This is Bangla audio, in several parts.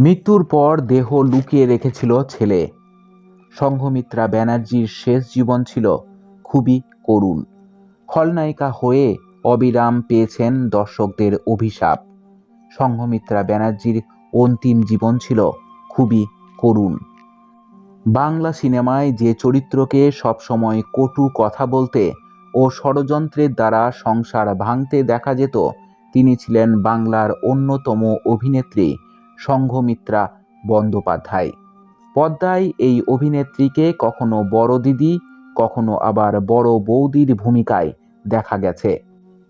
মৃত্যুর পর দেহ লুকিয়ে রেখেছিল ছেলে। সংঘমিত্রা ব্যানার্জির শেষ জীবন ছিল খুবই করুণ। খলনায়িকা হয়ে অবিরাম পেয়েছেন দর্শকদের অভিশাপ। সংঘমিত্রা ব্যানার্জির অন্তিম জীবন ছিল খুবই করুণ। বাংলা সিনেমায় যে চরিত্রকে সবসময় কটু কথা বলতে ও ষড়যন্ত্রের দ্বারা সংসার ভাঙতে দেখা যেত, তিনি ছিলেন বাংলার অন্যতম অভিনেত্রী সংঘমিত্রা বন্দ্যোপাধ্যায়। পদ্মায় এই অভিনেত্রীকে কখনো বড় দিদি, কখনো আবার বড় বৌদির ভূমিকায় দেখা গেছে।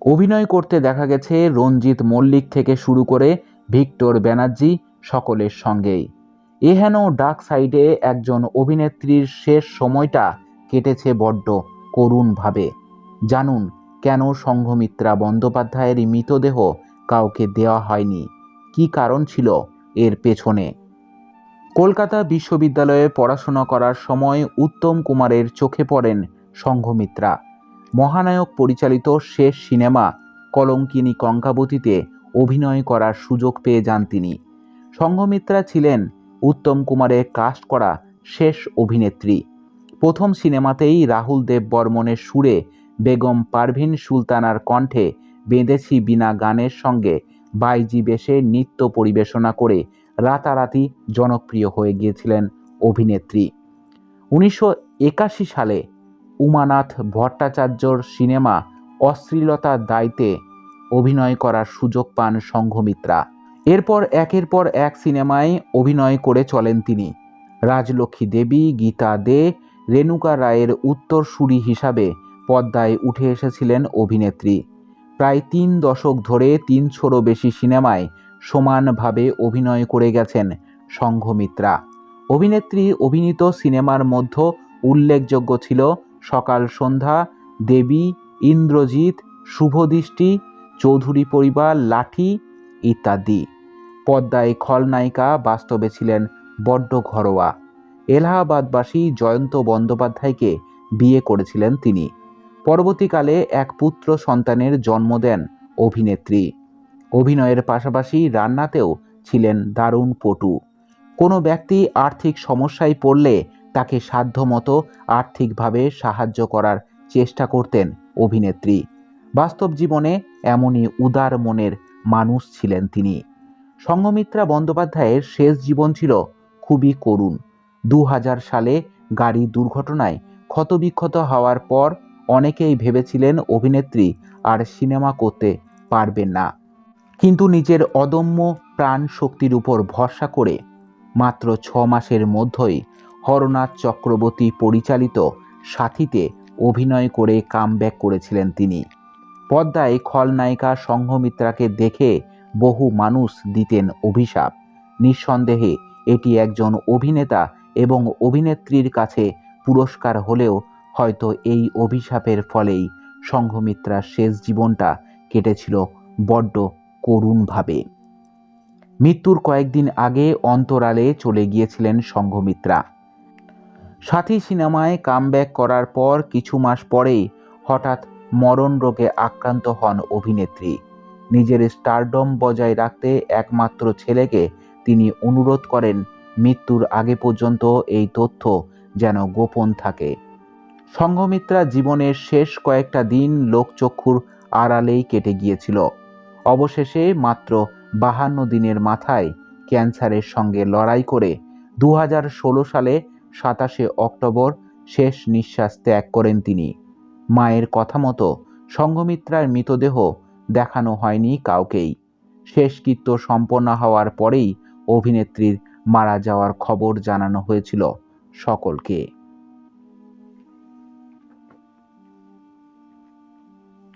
অভিনয় করতে দেখা গেছে রঞ্জিত মল্লিক থেকে শুরু করে ভিক্টর ব্যানার্জি সকলের সঙ্গেই। এহেন ডাক সাইডে একজন অভিনেত্রীর শেষ সময়টা কেটেছে বড্ড করুণভাবে। জানুন, কেন সংঘমিত্রা বন্দ্যোপাধ্যায়ের মৃতদেহ কাউকে দেওয়া হয়নি? কী কারণ ছিল? এর পেছনে। কলকাতা বিশ্ববিদ্যালয়ে পড়াশোনা করার সময় উত্তম কুমারের চোখে পড়েন সংঘমিত্রা মহানায়ক পরিচালিত শেষ সিনেমা কলঙ্কিনী কঙ্কাবতীতে অভিনয় করার সুযোগ পেয়ে যান তিনি। সংঘমিত্রা ছিলেন উত্তম কুমারের কাস্ট করা শেষ অভিনেত্রী। প্রথম সিনেমাতেই রাহুল দেব বর্মনের সুরে বেগম পারভিন সুলতানার কণ্ঠে বেঁধেছি বিনা গানের সঙ্গে বাইজি বেশে নৃত্য পরিবেশনা করে রাতারাতি জনপ্রিয় হয়ে গিয়েছিলেন অভিনেত্রী। উনিশশো একাশি সালে উমানাথ ভট্টাচার্যর সিনেমা অশ্লীলতার দায়িত্বে অভিনয় করার সুযোগ পান সংঘমিত্রা। এরপর একের পর এক সিনেমায় অভিনয় করে চলেন তিনি। রাজলক্ষ্মী দেবী, গীতা দে, রেণুকা রায়ের উত্তরসূরি হিসাবে পদ্মায় উঠে এসেছিলেন অভিনেত্রী। প্রায় তিন দশক ধরে তিনশোরও বেশি সিনেমায় সমানভাবে অভিনয় করে গেছেন সংঘমিত্রা। অভিনেত্রী অভিনীত সিনেমার মধ্যে উল্লেখযোগ্য ছিল সকাল সন্ধ্যা, দেবী, ইন্দ্রজিৎ, শুভদৃষ্টি, চৌধুরী পরিবার, লাঠি ইত্যাদি। পদ্মায় খলনায়িকা বাস্তবে ছিলেন বড্ড ঘরোয়া। এলাহাবাদবাসী জয়ন্ত বন্দ্যোপাধ্যায়কে বিয়ে করেছিলেন তিনি। পরবর্তীকালে এক পুত্র সন্তানের জন্ম দেন অভিনেত্রী। অভিনয়ের পাশাপাশি রান্নাতেও ছিলেন দারুণ পটু। কোনো ব্যক্তি আর্থিক সমস্যায় পড়লে তাকে সাধ্যমতো আর্থিকভাবে সাহায্য করার চেষ্টা করতেন অভিনেত্রী। বাস্তব জীবনে এমনই উদার মনের মানুষ ছিলেন তিনি। সঙ্গমিত্রা বন্দ্যোপাধ্যায়ের শেষ জীবন ছিল খুবই করুণ। দু হাজার সালে গাড়ি দুর্ঘটনায় ক্ষতবিক্ষত হওয়ার পর অনেকেই ভেবেছিলেন অভিনেত্রী আর সিনেমা করতে পারবেন না। কিন্তু নিজের অদম্য প্রাণ শক্তির উপর ভরসা করে মাত্র ছ মাসের মধ্যেই হরনাথ চক্রবর্তী পরিচালিত সাথীতে অভিনয় করে কামব্যাক করেছিলেন তিনি। পদ্মায় খলনায়িকা সংঘমিত্রাকে দেখে বহু মানুষ দিতেন অভিশাপ। নিঃসন্দেহে এটি একজন অভিনেতা এবং অভিনেত্রীর কাছে পুরস্কার হলেও হয়তো এই অভিশাপের ফলেই সংঘমিত্রার শেষ জীবনটা কেটেছিল বড্ড করুণভাবে। মৃত্যুর কয়েকদিন আগে অন্তরালে চলে গিয়েছিলেন সংঘমিত্রা। সাথী সিনেমায় কামব্যাক করার পর কিছু মাস পরেই হঠাৎ মরণ রোগে আক্রান্ত হন অভিনেত্রী। নিজের স্টারডম বজায় রাখতে একমাত্র ছেলেকে তিনি অনুরোধ করেন, মৃত্যুর আগে পর্যন্ত এই তথ্য যেন গোপন থাকে। সংঘমিত্রা জীবনের শেষ কয়েকটা দিন লোকচক্ষুর আড়ালেই কেটে গিয়েছিল। অবশেষে মাত্র বাহান্ন দিনের মাথায় ক্যান্সারের সঙ্গে লড়াই করে দু হাজার ষোলো সালে সাতাশে অক্টোবর শেষ নিঃশ্বাস ত্যাগ করেন তিনি। মায়ের কথা মতো সংঘমিত্রার মৃতদেহ দেখানো হয়নি কাউকেই। শেষকৃত্য সম্পন্ন হওয়ার পরেই অভিনেত্রীর মারা যাওয়ার খবর জানানো হয়েছিল সকলকে।